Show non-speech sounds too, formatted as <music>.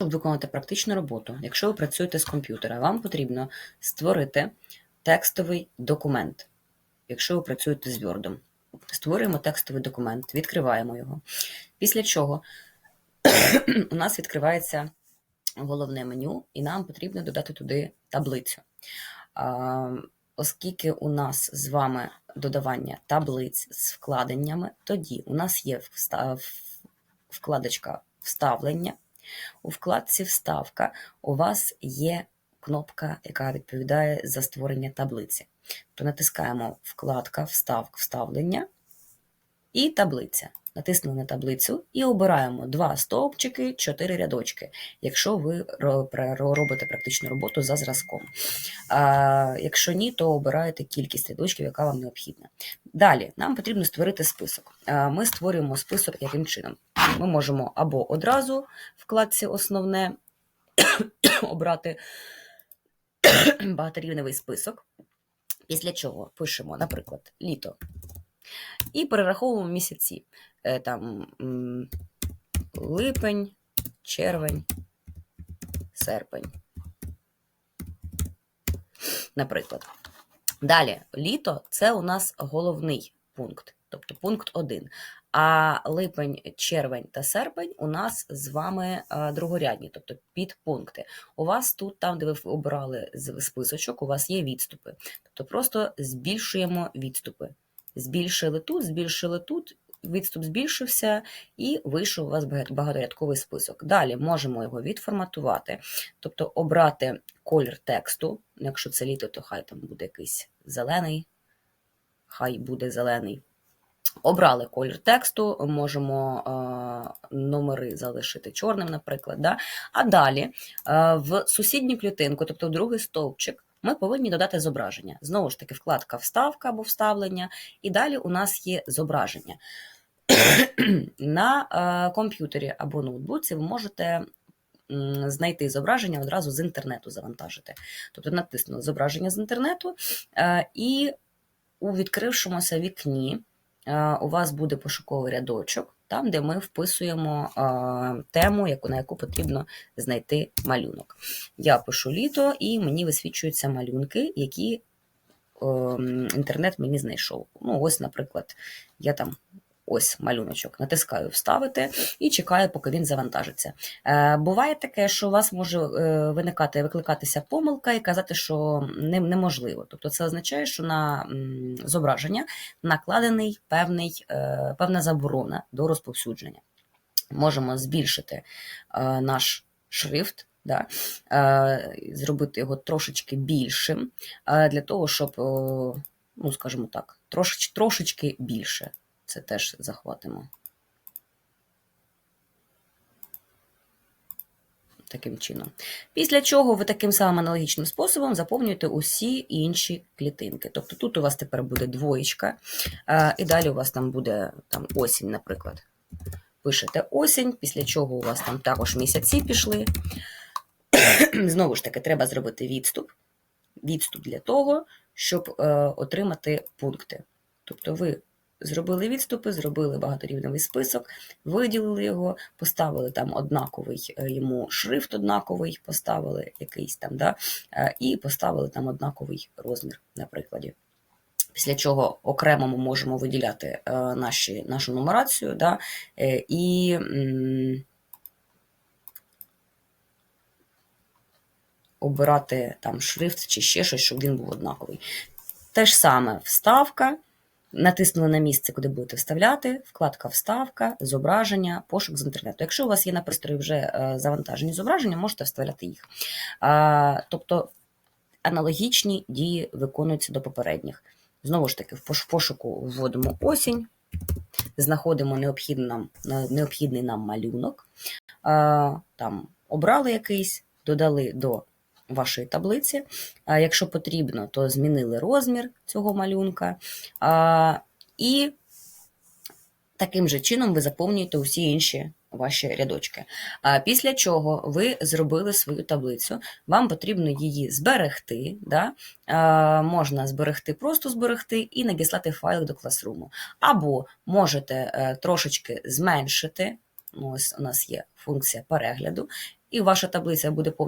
Щоб виконати практичну роботу, якщо ви працюєте з комп'ютера, вам потрібно створити текстовий документ. Якщо ви працюєте з Word. Створюємо текстовий документ, відкриваємо його. Після чого <clears throat> у нас відкривається головне меню, і нам потрібно додати туди таблицю. Оскільки у нас з вами додавання таблиць з вкладеннями, тоді у нас є вкладочка вставлення. У вкладці Вставка у вас є кнопка, яка відповідає за створення таблиці. То натискаємо вкладка Вставк вставлення і таблиця. Натиснули на таблицю і обираємо два стовпчики, чотири рядочки, якщо ви робите практичну роботу за зразком. А, якщо ні, то обираєте кількість рядочків, яка вам необхідна. Далі нам потрібно створити список. Ми створюємо список яким чином? Ми можемо або одразу в вкладці основне <coughs> обрати <coughs> багаторівневий список, після чого пишемо, наприклад, літо. І перераховуємо місяці. Е, Там липень, червень, серпень. Наприклад. Далі, літо це у нас головний пункт, тобто пункт 1. А липень, червень та серпень у нас з вами другорядні, тобто підпункти. У вас тут, там, де ви обрали списочок, у вас є відступи. Тобто просто збільшуємо відступи. Збільшили тут, збільшили тут, відступ збільшився, і вийшов у вас багаторядковий список. Далі можемо його відформатувати, тобто обрати колір тексту. Якщо це літо, то хай там буде якийсь зелений, хай буде зелений. Обрали колір тексту, можемо е, номери залишити чорним, наприклад. Да? А далі е, в сусідню клітинку, тобто в другий стовпчик, ми повинні додати зображення. Знову ж таки, вкладка Вставка або вставлення, і далі у нас є зображення. <clears throat> На е, комп'ютері або ноутбуці ви можете знайти зображення одразу з інтернету завантажити. Тобто натиснули зображення з інтернету, е, і у відкрившомуся вікні е, у вас буде пошуковий рядочок, там, де ми вписуємо тему, яку, на яку потрібно знайти малюнок. Я пишу літо, і мені висвічуються малюнки, які е, інтернет мені знайшов. Ну, ось, наприклад, я там. Ось малюночок, натискаю вставити і чекаю, поки він завантажиться. Е, буває таке, що у вас може е, виникати, викликатися помилка і казати, що не, неможливо. Тобто це означає, що на зображення накладений певний, е, певна заборона до розповсюдження. Можемо збільшити наш шрифт, да, зробити його трошечки більшим, для того, щоб, ну, скажімо так, трошеч, трошечки більше. Це теж захватимо. Таким чином. Після чого ви таким самим аналогічним способом заповнюєте усі інші клітинки. Тобто тут у вас тепер буде двоєчка, і далі у вас там буде там, осінь, наприклад. Пишете осінь, після чого у вас там також місяці пішли. <coughs> Знову ж таки, треба зробити відступ. Відступ для того, щоб е, отримати пункти. Тобто ви зробили відступи, зробили багаторівневий список, виділили його, поставили там однаковий е, йому шрифт однаковий, поставили якийсь там, да, е, і поставили там однаковий розмір, на прикладі. Після чого окремо ми можемо виділяти е, наші, нашу нумерацію, да, і обирати там шрифт чи ще щось, щоб він був однаковий. Те ж саме вставка. Натиснули на місце, куди будете вставляти, вкладка Вставка, зображення, пошук з інтернету. Якщо у вас є на пристрої вже е, завантажені зображення, можете вставляти їх. Тобто аналогічні дії виконуються до попередніх. Знову ж таки, в пошуку вводимо осінь, знаходимо необхідний нам, необхідний нам малюнок, там обрали якийсь, додали до вашої таблиці. Якщо потрібно, то змінили розмір цього малюнка. І таким же чином ви заповнюєте усі інші ваші рядочки. Після чого ви зробили свою таблицю, вам потрібно її зберегти. Да? Можна зберегти, просто зберегти і надіслати файл до класруму. Або можете е, трошечки зменшити. Ось у нас є функція перегляду. і ваша таблиця буде повністю